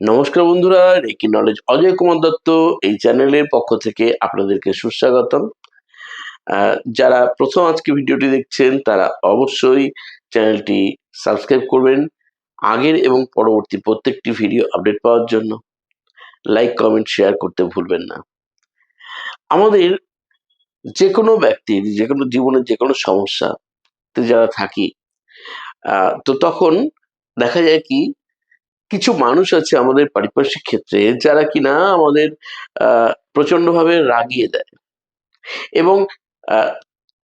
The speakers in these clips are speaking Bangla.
নমস্কার বন্ধুরা, রেকি নলেজ অজয় কুমার দত্ত এই চ্যানেলের পক্ষ থেকে আপনাদেরকে সুস্বাগতম। যারা প্রথম আজকে ভিডিওটি দেখছেন, তারা অবশ্যই চ্যানেলটি সাবস্ক্রাইব করবেন আগের এবং পরবর্তী প্রত্যেকটি ভিডিও আপডেট পাওয়ার জন্য। লাইক কমেন্ট শেয়ার করতে ভুলবেন না। আমাদের যে কোনো ব্যক্তির যে কোনো জীবনের যে কোনো সমস্যাতে যারা থাকি তো তখন দেখা যায় কি কিছু মানুষ আছে আমাদের পারিপার্শ্বিক ক্ষেত্রে যারা কিনা আমাদের আহ প্রচন্ডভাবে রাগিয়ে দেয়। এবং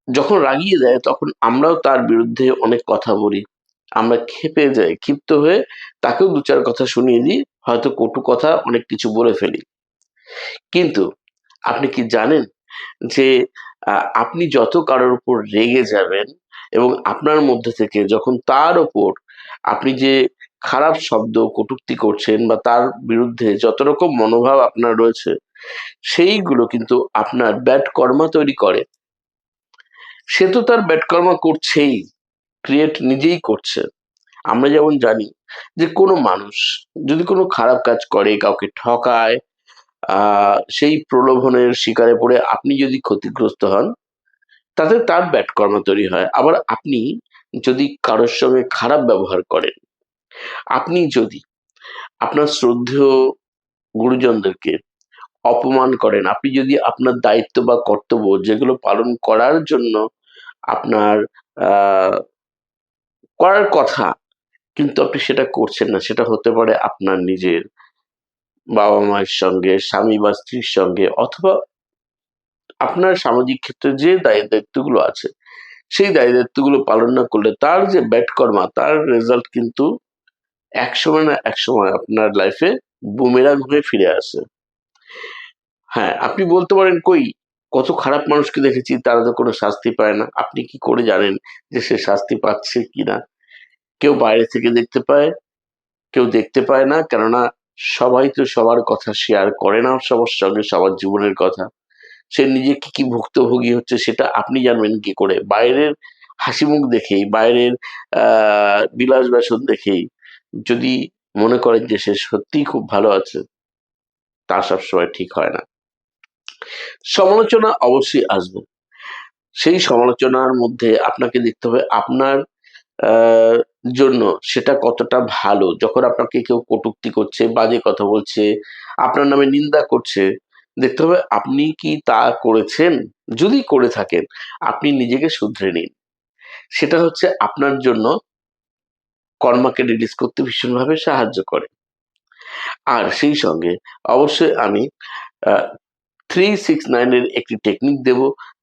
যখন রাগিয়ে দেয় তখন আমরাও তার বিরুদ্ধে অনেক কথা বলি। আমরা ক্ষেপে যাই, ক্ষিপ্ত হয়ে তাকেও দু চার কথা শুনিয়ে দিই, হয়তো কটু কথা অনেক কিছু বলে ফেলি। কিন্তু আপনি কি জানেন যে আপনি যত কারোর উপর রেগে যাবেন এবং আপনার মধ্যে থেকে যখন তার ওপর আপনি যে খারাপ শব্দ, কটূক্তি করছেন বা তার বিরুদ্ধে যত রকম মনোভাব আপনার রয়েছে, সেইগুলো কিন্তু আপনার ব্যাট কর্মা তৈরি করে। সে তো তার ব্যাড কর্মা করছেই, ক্রিয়েট নিজেই করছে। আমরা যেমন জানি যে কোনো মানুষ যদি কোনো খারাপ কাজ করে, কাউকে ঠকায় সেই প্রলোভনের শিকারে পড়ে আপনি যদি ক্ষতিগ্রস্ত হন, তাতে তার ব্যাড কর্মা তৈরি হয়। আবার আপনি যদি কারোর সঙ্গে খারাপ ব্যবহার করেন আপনি যদি আপনার শ্রদ্ধেয় গুরুজনদেরকে অপমান করেন, আপনি যদি আপনার দায়িত্ব বা কর্তব্য যেগুলো পালন করার জন্য আপনার করার কথা, কিন্তু আপনি সেটা করছেন না, সেটা হতে পারে আপনার নিজের বাবা মায়ের সঙ্গে, স্বামী বা স্ত্রীর সঙ্গে, অথবা আপনার সামাজিক ক্ষেত্রে যে দায় দায়িত্বগুলো আছে, সেই দায় দায়িত্বগুলো পালন না করলে তার যে ব্যাড কর্মা, তার রেজাল্ট কিন্তু এক সময় না, এক সময় আপনার লাইফে বুমেরাং হয়ে ফিরে আসে। হ্যাঁ আপনি বলতে পারেন কই, কত খারাপ মানুষকে দেখেছি, তারা তো কোনো শাস্তি পায় না। আপনি কি করে জানেন যে সে শাস্তি পাচ্ছে কিনা? কেউ বাইরে থেকে দেখতে পায়, কেউ দেখতে পায় না, কেননা সবাই তো সবার কথা শেয়ার করে না সবার সঙ্গে, সবার জীবনের কথা। সে নিজে কি কি ভুক্তভোগী হচ্ছে সেটা আপনি জানবেন কি করে? বাইরের হাসি মুখ দেখেই, বাইরের, আহ বিলাস ব্যাসন দেখেই। যদি মনে করেন যে সে সত্যিই খুব ভালো আছে, তা সবসময় ঠিক হয় না। সমালোচনা অবশ্যই আসবে। সেই সমালোচনার মধ্যে আপনাকে দেখতে হবে আপনার জন্য সেটা কতটা ভালো। যখন আপনাকে কেউ কটূক্তি করছে, বাজে কথা বলছে, আপনার নামে নিন্দা করছে, দেখতে হবে আপনি কি তা করেছেন? যদি করে থাকেন, আপনি নিজেকে শুধরে নিন। সেটা হচ্ছে আপনার জন্য কর্মাকে রিলিজ করতে ভীষণভাবে সাহায্য করে। আর সেই সঙ্গে অবশ্যই আমি থ্রি সিক্স নাইনের একটি টেকনিক দেব,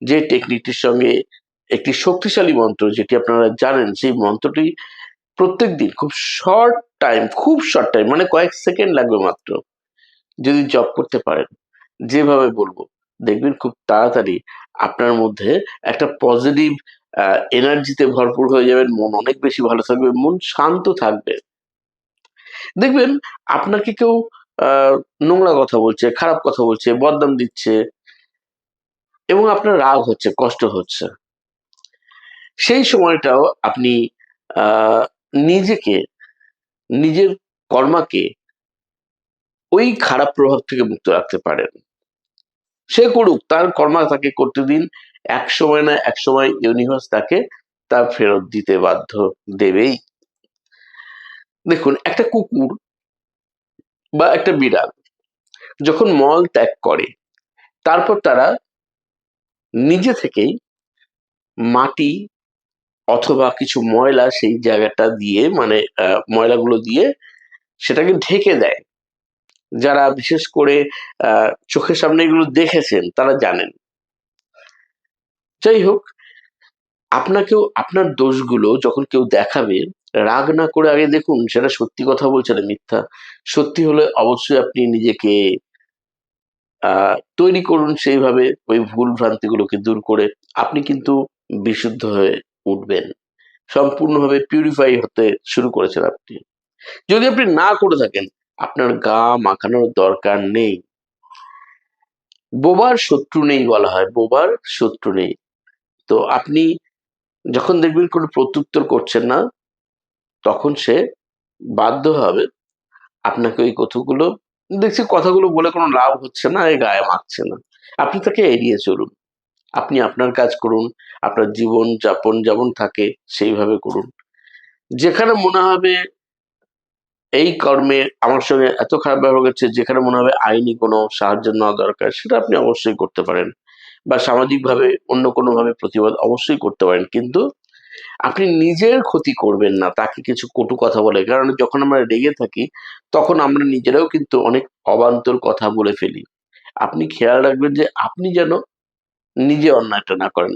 যে টেকনিকটির সঙ্গে একটি শক্তিশালী মন্ত্র, যেটি আপনারা জানেন, সেই মন্ত্রটি প্রত্যেক দিন খুব শর্ট টাইম খুব শর্ট টাইম মানে কয়েক সেকেন্ড লাগবে মাত্র, যদি জব করতে পারেন। যেভাবে বলব, দেখবেন খুব তাড়াতাড়ি আপনার মধ্যে একটা পজিটিভ এনার্জিতে ভরপুর হয়ে যাবেন, মন অনেক বেশি ভালো থাকবে, মন শান্ত থাকবে। দেখবেন, আপনাকে কেউ নোংরা কথা বলছে, খারাপ কথা বলছে, বদনাম দিচ্ছে, এবং আপনার রাগ হচ্ছে, কষ্ট হচ্ছে। সেই সময়টাও আপনি নিজেকে, নিজের কর্মাকে ওই খারাপ প্রভাব থেকে মুক্ত রাখতে পারেন। সে করুক, তার কর্মা তাকে করতে দিন এক সময় না, এক সময় ইউনিভার্স তাকে তা ফেরত দিতে বাধ্য দেবেই। দেখুন, একটা কুকুর বা একটা বিড়াল যখন মল ত্যাগ করে, তারপর তারা নিজে থেকেই মাটি অথবা কিছু ময়লা সেই জায়গাটা দিয়ে মানে ময়লাগুলো দিয়ে সেটাকে ঢেকে দেয়। যারা বিশেষ করে চোখের সামনে এগুলো দেখেছেন, তারা জানেন। যাই হোক, আপনাকেও, আপনার দোষগুলো যখন কেউ দেখাবে, রাগ না করে আগে দেখুন সেটা সত্যি কথা বলছে না মিথ্যা। সত্যি হলে অবশ্যই আপনি নিজেকে তৈরি করুন সেইভাবে ওই ভুল ভ্রান্তিগুলোকে দূর করে। আপনি কিন্তু বিশুদ্ধ হয়ে উঠবেন। সম্পূর্ণভাবে পিউরিফাই হতে শুরু করেছেন আপনি। যদি আপনি না করে থাকেন, আপনার গা মাখানোর দরকার নেই। বোবার শত্রু নেই বলা হয়। বোবার শত্রু নেই। তো আপনি যখন দেখবেন কোনো প্রত্যুত্তর করছেন না, তখন সে বাধ্য হবে আপনাকে ওই কথাগুলো দেখছি কথাগুলো বলে কোনো লাভ হচ্ছে না এই গায়ে মাখছে না। আপনি তাকে এড়িয়ে চলুন। আপনি আপনার কাজ করুন, আপনার জীবন যাপন যেমন থাকে সেইভাবে করুন। যেখানে মনে হবে এই কর্মে আমার সঙ্গে এত খারাপ ব্যবহার করছে, যেখানে মনে হবে আইনি কোনো সাহায্য নেওয়া দরকার, সেটা আপনি অবশ্যই করতে পারেন। বা সামাজিকভাবে অন্য কোনোভাবে প্রতিবাদ অবশ্যই করতে পারেন। কিন্তু আপনি নিজের ক্ষতি করবেন না, তাকে কিছু কটু কথা বলে। কারণ যখন আমরা রেগে থাকি, তখন আমরা নিজেরাও কিন্তু অনেক অবান্তর কথা বলে ফেলি। আপনি খেয়াল রাখবেন যে আপনি যেন নিজে অন্যায়টা না করেন,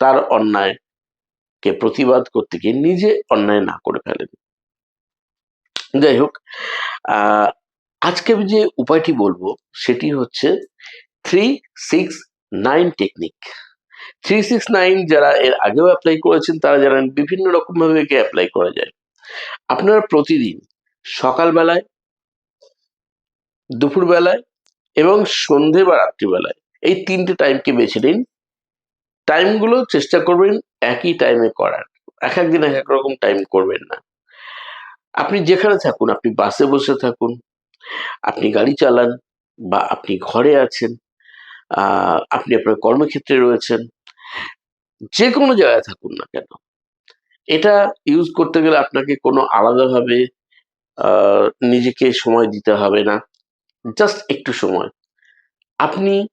তার অন্যায়কে প্রতিবাদ করতে গিয়ে নিজে অন্যায় না করে ফেলেন। যাই হোক আজকে আমি যে উপায়টি বলব, সেটি হচ্ছে three six nine technique. Three six nine যারা এর আগেও অ্যাপ্লাই করেছেন, তারা জানেন বিভিন্ন রকম ভাবে একে অ্যাপ্লাই করা যায়। আপনারা প্রতিদিন সকালবেলায়, দুপুরবেলায় এবং সন্ধে বা রাত্রিবেলায় এই তিনটে টাইমকে বেছে নিন। টাইমগুলো চেষ্টা করবেন একই টাইমে করার। এক এক দিন এক এক রকম টাইম করবেন না। আপনি যেখানে থাকুন, আপনি বাসে বসে থাকুন, আপনি গাড়ি চালান বা আপনি ঘরে আছেন আপনি আপনার কর্মক্ষেত্রে রয়েছেন। যে কোনো জায়গায় থাকুন না কেন। এটা ইউজ করতে গেলে আপনাকে কোনো আলাদাভাবে নিজেকে সময় দিতে হবে না। জাস্ট একটু সময়। আপনি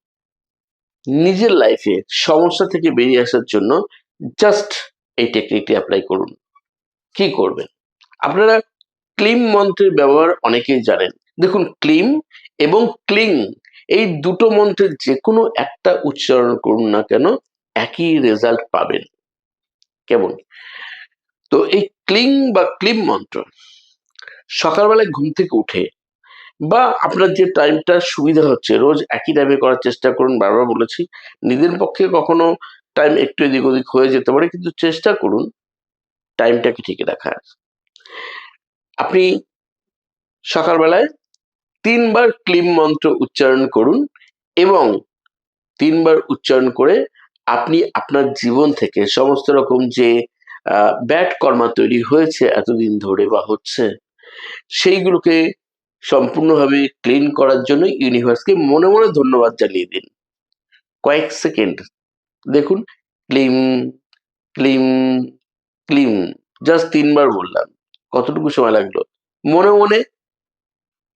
নিজের লাইফে সমস্যা থেকে বেরিয়ে আসার জন্য জাস্ট এই টেকনিকটি অ্যাপ্লাই করুন। কি করবেন? আপনারা ক্লিম মন্ত্রের ব্যবহার অনেকেই জানেন। দেখুন ক্লিম এবং ক্লিং এই দুটো মন্ত্রের যে কোনো একটা উচ্চারণ করুন না কেন, একই রেজাল্ট পাবেন। কেমন? তো এই ক্লিং বা ক্লিম মন্ত্র, সকালবেলায় ঘুম থেকে উঠে বা আপনার যে টাইমটা সুবিধা হচ্ছে, রোজ একই টাইমে করার চেষ্টা করুন, বারবার বলেছি, নিজের পক্ষে কখনো টাইম একটু এদিক ওদিক হয়ে যেতে পারে, কিন্তু চেষ্টা করুন টাইমটাকে ঠিক রাখার। আপনি সকালবেলায় তিনবার ক্লিম মন্ত্র উচ্চারণ করুন এবং তিনবার উচ্চারণ করে আপনি আপনার জীবন থেকে সমস্ত রকম যে ব্যাড কর্মা তৈরি হয়েছে এতদিন ধরে বা হচ্ছে, সেইগুলোকে সম্পূর্ণভাবে ক্লিন করার জন্য ইউনিভার্সকে মনে মনে ধন্যবাদ জানিয়ে দিন। কয়েক সেকেন্ড, দেখুন, ক্লিম ক্লিম ক্লিম, জাস্ট তিনবার বললাম, কতটুকু সময় লাগল? মনে মনে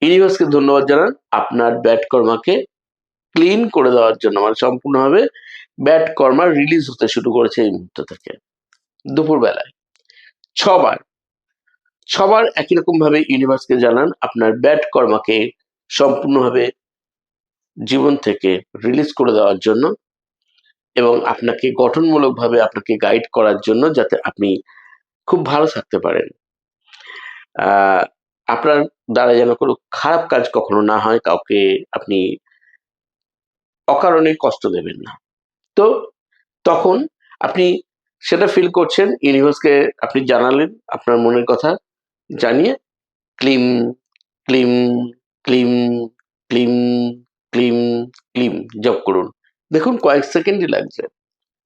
ইউনিভার্সকে ধন্যবাদ জানান। আপনার ব্যাট কর্মাকে ক্লিন করে দেওয়ার জন্য মানে সম্পূর্ণভাবে ব্যাট কর্মা রিলিজ হতে শুরু করেছে এই মুহূর্ত থেকে। দুপুরবেলায় ছবার ছবার একই রকম ভাবে ইউনিভার্সকে জানান, আপনার ব্যাট কর্মাকে সম্পূর্ণভাবে জীবন থেকে রিলিজ করে দেওয়ার জন্য এবং আপনাকে গঠনমূলকভাবে আপনাকে গাইড করার জন্য যাতে আপনি খুব ভালো থাকতে পারেন। আপনার দ্বারা যেন কোনো খারাপ কাজ কখনো না হয়, কাউকে আপনি অকারণে কষ্ট দেবেন না। তো তখন আপনি সেটা ফিল করছেন ইউনিভার্সকে আপনি জানালেন আপনার মনের কথা, জানিয়ে ক্লিম ক্লিম ক্লিম ক্লিম ক্লিম ক্লিম, জপ করুন। দেখুন কয়েক সেকেন্ডই লাগছে।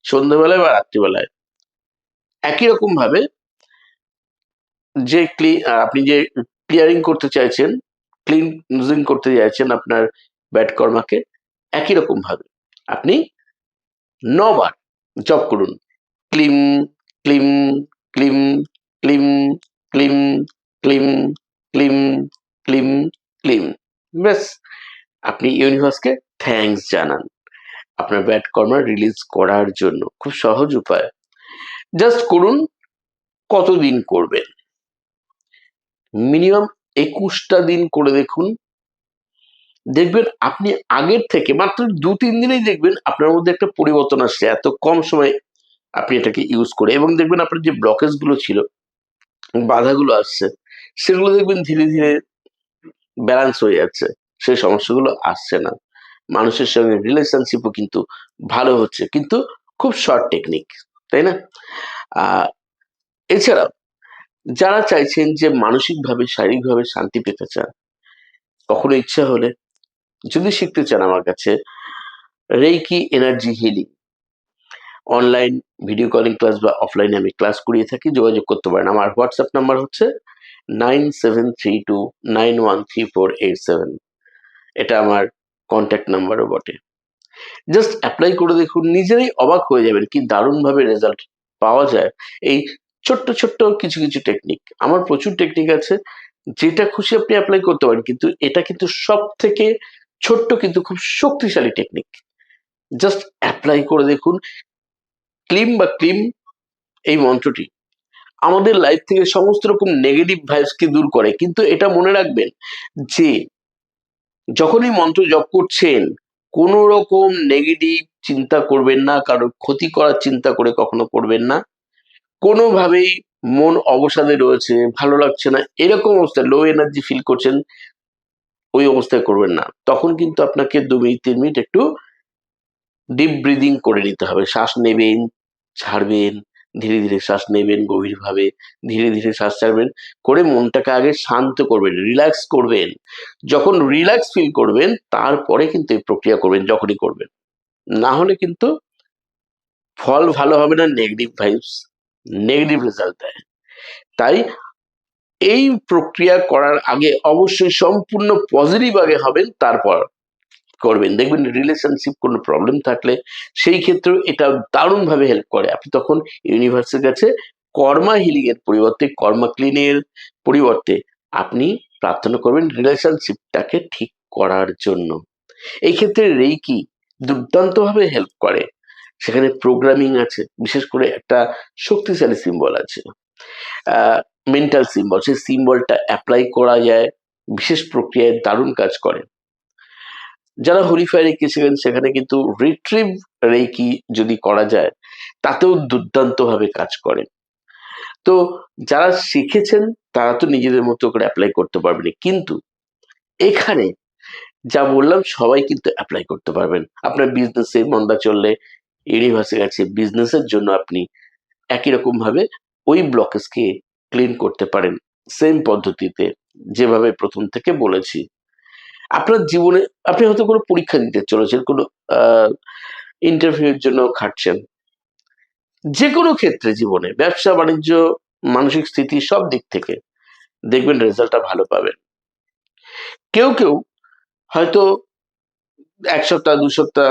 সন্ধ্যেবেলায় বা রাত্রিবেলায় একই রকম ভাবে যে ক্লি আপনি যে ক্লিয়ারিং করতে চাইছেন ক্লিনজিং করতে চাইছেন আপনার ব্যাট কর্মাকে, একই রকম ভাবে। আপনি নবার জপ করুন। ক্লিম ক্লিম ক্লিম ক্লিম ক্লিম ক্লিম ক্লিম ক্লিম ক্লিম ব্যাস, আপনি ইউনিভার্সকে থ্যাঙ্কস জানান আপনার ব্যাড কর্মা রিলিজ করার জন্য। খুব সহজ উপায়। জাস্ট করুন, কতদিন করবেন? মিনিমাম একুশটা দিন করে দেখুন। দেখবেন আপনি আগের থেকে মাত্র দু তিন দিনেই দেখবেন আপনার মধ্যে একটা পরিবর্তন আসছে, এত কম সময় আপনি এটাকে ইউজ করে। এবং দেখবেন আপনার যে ব্লকেজগুলো ছিল, বাধাগুলো আসছে, সেগুলো দেখবেন ধীরে ধীরে ব্যালেন্স হয়ে যাচ্ছে। সেই সমস্যাগুলো আসছে না। মানুষের সঙ্গে রিলেশনশিপও কিন্তু ভালো হচ্ছে। কিন্তু খুব শর্ট টেকনিক তাই না? এছাড়াও যারা চাইছেন যে মানসিকভাবে, শারীরিকভাবে শান্তি পেতে চান, কখনো ইচ্ছা হলে যদি শিখতে চান আমার কাছে reiki energy healing online video calling class বা অফলাইনে আমি ক্লাস করিয়ে থাকি, যোগাযোগ করতে পারেন। আমার হোয়াটসঅ্যাপ নাম্বার হচ্ছে nine seven three two nine one three four eight seven এটা আমার কন্ট্যাক্ট নাম্বারও বটে। জাস্ট অ্যাপ্লাই করে দেখুন, নিজেরাই অবাক হয়ে যাবেন কি দারুণভাবে রেজাল্ট পাওয়া যায়। এই ছোট্ট ছোট্ট কিছু কিছু টেকনিক আমার প্রচুর টেকনিক আছে, যেটা খুশি আপনি অ্যাপ্লাই করতে পারেন, কিন্তু এটা কিন্তু সব থেকে ছোট্ট কিন্তু খুব শক্তিশালী টেকনিক জাস্ট অ্যাপ্লাই করে দেখুন ক্লিম বা ক্লিম এই মন্ত্রটি। আমাদের লাইফ থেকে সমস্ত রকম নেগেটিভ ভাইবসকে দূর করে, কিন্তু এটা মনে রাখবেন যে, যখন এই মন্ত্র জপ করছেন, কোন রকম নেগেটিভ চিন্তা করবেন না, কারোর ক্ষতি করার চিন্তা করে কখনো করবেন না। কোনোভাবেই মন অবসাদে রয়েছে, ভালো লাগছে না, এরকম অবস্থায় লো এনার্জি ফিল করছেন, ওই অবস্থায় করবেন না। তখন কিন্তু আপনাকে দু মিনিট, তিন মিনিট একটু ডিপ ব্রিদিং করে নিতে হবে। শ্বাস নেবেন, ছাড়বেন, ধীরে ধীরে শ্বাস নেবেন গভীরভাবে, ধীরে ধীরে শ্বাস ছাড়বেন, করে মনটাকে আগে শান্ত করবেন রিল্যাক্স করবেন। যখন রিল্যাক্স ফিল করবেন, তারপরে কিন্তু এই প্রক্রিয়া করবেন, যখনই করবেন। না হলে কিন্তু ফল ভালো হবে না নেগেটিভ ভাইবস নেগেটিভ রেজাল্ট দেয়। তাই এই প্রক্রিয়া করার আগে অবশ্যই সম্পূর্ণ পজিটিভ আগে হবেন, তারপর করবেন। দেখবেন রিলেশনশিপ কোনো প্রবলেম থাকলে সেই ক্ষেত্রে এটা দারুণভাবে হেল্প করে। আপনি তখন ইউনিভার্সের কাছে কর্মা হিলিং এর পরিবর্তে, কর্মা ক্লিনের পরিবর্তে আপনি প্রার্থনা করবেন রিলেশনশিপটাকে ঠিক করার জন্য। এই ক্ষেত্রে রেইকি দুর্দান্তভাবে হেল্প করে। সেখানে প্রোগ্রামিং আছে, বিশেষ করে একটা শক্তিশালী সিম্বল আছে। মেন্টাল সিম্বল সেই সিম্বলটা অ্যাপ্লাই করা যায়, বিশেষ প্রক্রিয়ায় দারুণ কাজ করে। যারা হরিফাই রেকি ছিলেন, সেখানে কিন্তু রিট্রিভ রেকি যদি করা যায়, তাতেও দুর্দান্তভাবে কাজ করে। তো যারা শিখেছেন, তারা তো নিজেদের মতো করে অ্যাপ্লাই করতে পারবেন কিন্তু এখানে যা বললাম, সবাই কিন্তু অ্যাপ্লাই করতে পারবেন। আপনার বিজনেসে মন্দা চললে ইউনিভার্সের কাছে বিজনেসের জন্য আপনি একই রকমভাবে ওই ব্লকেজকে ক্লিন করতে পারেন। সেম পদ্ধতিতে যেভাবে প্রথম থেকে বলেছি। আপনার জীবনে আপনি হয়তো কোনো পরীক্ষা দিতে চলেছেন, কোনো ইন্টারভিউর জন্য খাটছেন। যে কোনো ক্ষেত্রে জীবনে, ব্যবসা, বাণিজ্য, মানসিক স্থিতি সব দিক থেকে দেখবেন রেজাল্টটা ভালো পাবেন। কেউ কেউ হয়তো এক সপ্তাহ, দু সপ্তাহ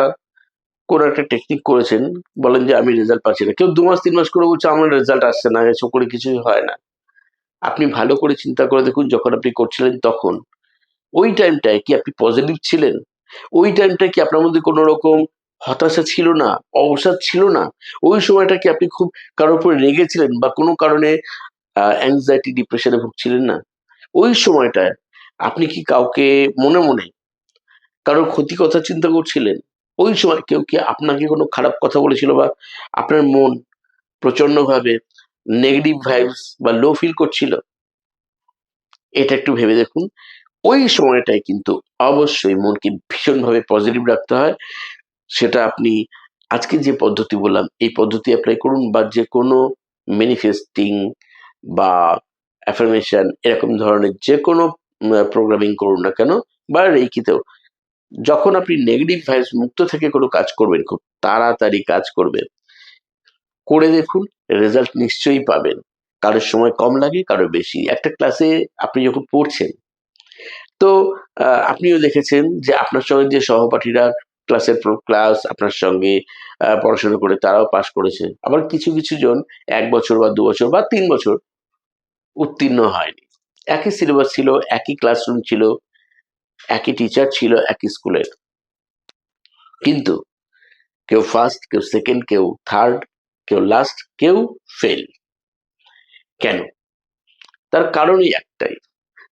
কোনো একটা টেকনিক করেছেন, বলেন যে আমি রেজাল্ট পাচ্ছি না। কেউ দু মাস তিন মাস করে বলছে, আমার রেজাল্ট আসছে না, এসব করে কিছুই হয় না। আপনি ভালো করে চিন্তা করে দেখুন, যখন আপনি করছিলেন তখন। ওই টাইমটায় কি আপনি পজিটিভ ছিলেন? ওই টাইমটা কি আপনার মধ্যে কোনো রকম হতাশা ছিল না? অবসাদ ছিল না? ওই সময়টা কি আপনি খুব কারোর উপরে রেগেছিলেন বা কোনো কারণে অ্যাংজাইটি ডিপ্রেশনে ভুগছিলেন না? ওই সময়টায় আপনি কি কাউকে মনে মনে কারোর ক্ষতি কথা চিন্তা করছিলেন? ওই সময় কেউ কি আপনাকে কোনো খারাপ কথা বলেছিল বা আপনার মন প্রচন্ডভাবে নেগেটিভ ভাইবস বা লো ফিল করছিল? এটা একটু ভেবে দেখুন। ওই সময়টায় কিন্তু অবশ্যই মনকে ভীষণভাবে পজিটিভ রাখতে হয়। সেটা আপনি আজকে যে পদ্ধতি বললাম, এই পদ্ধতি অ্যাপ্লাই করুন বা যে কোনো ম্যানিফেস্টিং বা অ্যাফার্মেশন এরকম ধরনের যে কোনো প্রোগ্রামিং করুন না কেন, বা রেইকিতেও যখন আপনি নেগেটিভ ভাইবস মুক্ত থেকে কোনো কাজ করবেন, খুব তাড়াতাড়ি কাজ করবেন, করে দেখুন রেজাল্ট নিশ্চয়ই পাবেন। কারোর সময় কম লাগে, কারোর বেশি। একটা ক্লাসে আপনি যখন পড়ছেন, তো আপনিও দেখেছেন যে আপনার সঙ্গে যে সহপাঠীরা ক্লাসের ক্লাস আপনার সঙ্গে পড়াশোনা করে তারাও পাশ করেছে আবার কিছু কিছু জন এক বছর বা দু বছর বা তিন বছর উত্তীর্ণ হয়নি। একই সিলেবাস ছিল, একই ক্লাসরুম ছিল একই টিচার ছিল একই স্কুলের কিন্তু কেউ ফার্স্ট কেউ সেকেন্ড কেউ থার্ড কেউ লাস্ট কেউ ফেল কেন? তার কারণই একটাই,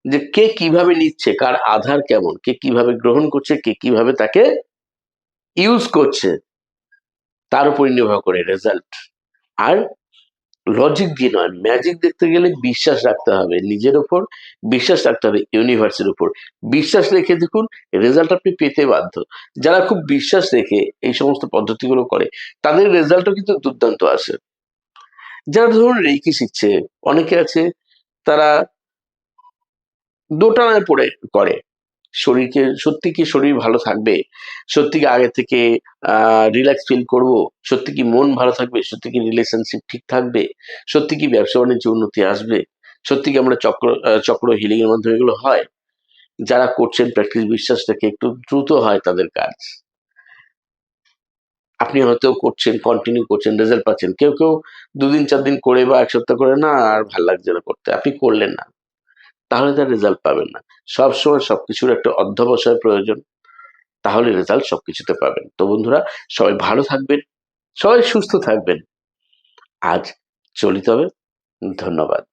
যে কে কীভাবে নিচ্ছে, কার আধার কেমন, কে কীভাবে গ্রহণ করছে, কে কীভাবে তাকে ইউজ করছে, তার উপর নির্ভর করে রেজাল্ট আর লজিক দিয়ে নয় ম্যাজিক দেখতে গেলে বিশ্বাস রাখতে হবে নিজের উপর, বিশ্বাস রাখতে হবে ইউনিভার্সের উপর। বিশ্বাস রেখে দেখুন রেজাল্ট আপনি পেতে বাধ্য। যারা খুব বিশ্বাস রেখে এই সমস্ত পদ্ধতিগুলো করে, তাদের রেজাল্টও কিন্তু দুর্দান্ত আসে যারা ধরুন রেইকি শিখছে, অনেকে আছে, তারা দোটানায় পড়ে, করে। শরীরকে, সত্যি কি শরীর ভালো থাকবে? সত্যি কি আগে থেকে রিল্যাক্স ফিল করব? সত্যি কি মন ভালো থাকবে? সত্যি কি রিলেশনশিপ ঠিক থাকবে? সত্যি কি ব্যবসা বাণিজ্য উন্নতি আসবে? সত্যি কি আমরা চক্র চক্র হিলিং এর মাধ্যমে এগুলো হয়? যারা করছেন প্র্যাকটিস বিশ্বাস রেখে একটু দ্রুত হয় তাদের কাজ। আপনি হয়তো করছেন কন্টিনিউ করছেন রেজাল্ট পাচ্ছেন। কেউ কেউ দুদিন চার দিন করে বা এক সপ্তাহ করে, না, আর ভালো লাগছে না করতে। আপনি করলেন না। তাহলে তার রেজাল্ট পাবেন না। সব সবসময় সবকিছুর একটা অধ্যবসায় প্রয়োজন, তাহলে রেজাল্ট সব কিছুতে পাবেন। তো বন্ধুরা, সবাই ভালো থাকবেন, সবাই সুস্থ থাকবেন। আজ চলিত হবে ধন্যবাদ।